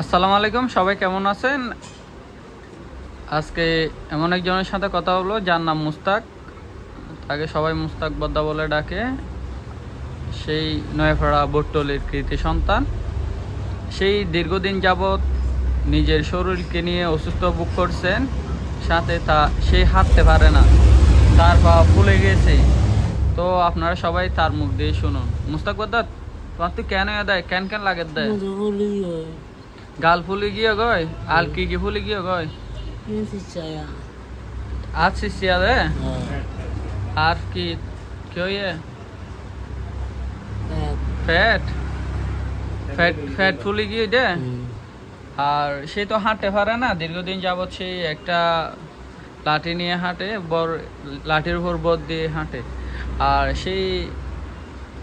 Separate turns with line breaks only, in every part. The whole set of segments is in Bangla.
আসসালামু আলাইকুম, সবাই কেমন আছেন? আজকে এমন একজনের সাথে কথা হলো, যার নাম মুস্তাক। তাকে সবাই মুস্তাক বদ্দা বলে ডাকে। সেই নয়াপাড়া বট্টলির কৃতি সন্তান। সেই দীর্ঘদিন যাবৎ নিজের শরীরকে নিয়ে অসুস্থ বুক করছেন, সাথে তা সে হাঁটতে পারে না, তার পা ফুলে গেছে। তো আপনারা সবাই তার মুখ দিয়ে শুনুন। মুস্তাক বদ্দা, তোমার তুই কেন দেয়? কেন কেন লাগে দেয়? গাল ফুলে গিয়ে গয় আর কি কি ফুলে গিয়ে গয় আর সিসিয়া দে আর কি? কি ফ্যাট? ফ্যাট ফ্যাট ফুলি গিয়ে দে? আর সে তো হাঁটতে পারে না। দীর্ঘদিন যাবৎ সেই একটা লাঠি নিয়ে হাঁটে, বর লাঠির উপর বর দিয়ে হাঁটে। আর সেই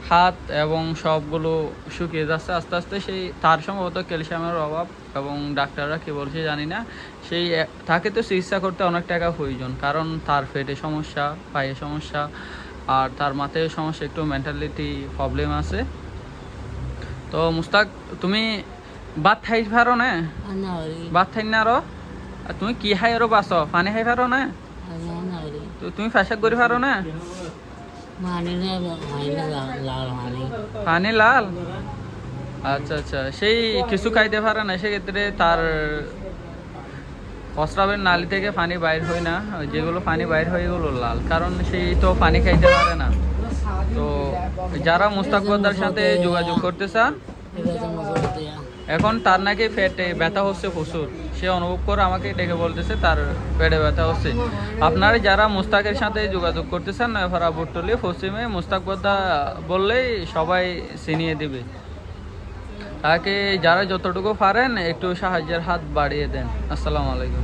হাত এবং সবগুলো শুকিয়ে যাচ্ছে। আস্তে আস্তে সেই তার সম্ভবত ক্যালসিয়ামের অভাব এবং ডাক্তাররা কি বলছে জানি না। সেই তাকে তো চিকিৎসা করতে অনেক টাকা প্রয়োজন কারণ তার পেটে সমস্যা পায়ে সমস্যা আর তার মাথায় সমস্যা একটু মেন্টালিটি প্রবলেম আছে। তো মুস্তাক তুমি ভাত খাই পারো না? ভাত খাই না আরও? আর তুমি কি খাই আরও বাঁচো পানি খাই পারো না? তো তুমি ফ্যাশাক করে পারো না?
মানে না মানে লাল মানে।
পানি লাল? আচ্ছা আচ্ছা। সেই কিছু খাইতে পারে না সেক্ষেত্রে তার প্রস্রাবের নালি থেকে পানি বাইর হয় না। যেগুলো পানি বাইর হয় এগুলো লাল। কারণ সেই তো পানি খাইতে পারে না। তো যারা মুস্তাক বদ্দার সাথে যোগাযোগ করতে চান এখন তার নাকি পেটে ব্যথা হচ্ছে প্রচুর। সে অনুভব করে আমাকে ডেকে বলতেছে তার পেটে ব্যথা হচ্ছে। আপনারা যারা মুস্তাকের সাথে যোগাযোগ করতেছেন নয়ফারা বুটলি পশ্চিমে মুস্তাক কথা বললেই সবাই চিনিয়ে দিবে। তাকে যারা যতটুকু পারেন, একটু সাহায্যের হাত বাড়িয়ে দেন। আসসালামু আলাইকুম।